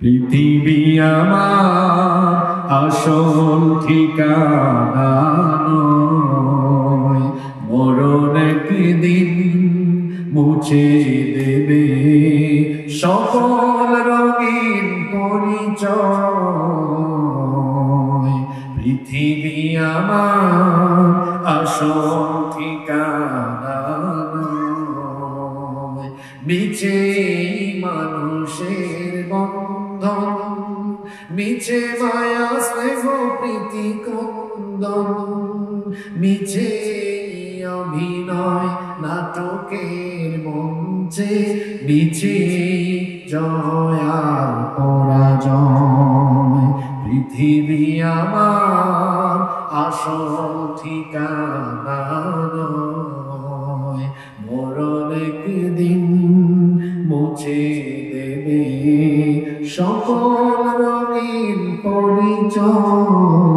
পৃথিবী আমার আসল ঠিকানা মরণ একদিন মুছে দেবে। সকল রঙিন পরিচয়। পৃথিবী আমার আসল ঠিকানা মিছে মানুষের বন্ধন মিছে মায়া স্নেহ প্রীতি ক্রন্দন। মিছে অভিনয় নাটকের মঞ্চে মিছে জয় আর পরাজয়। পৃথিবী আমার আসল ঠিকানা নয়। মরণ একদিন মুছে দেবে সকল রঙিন পরিচয়।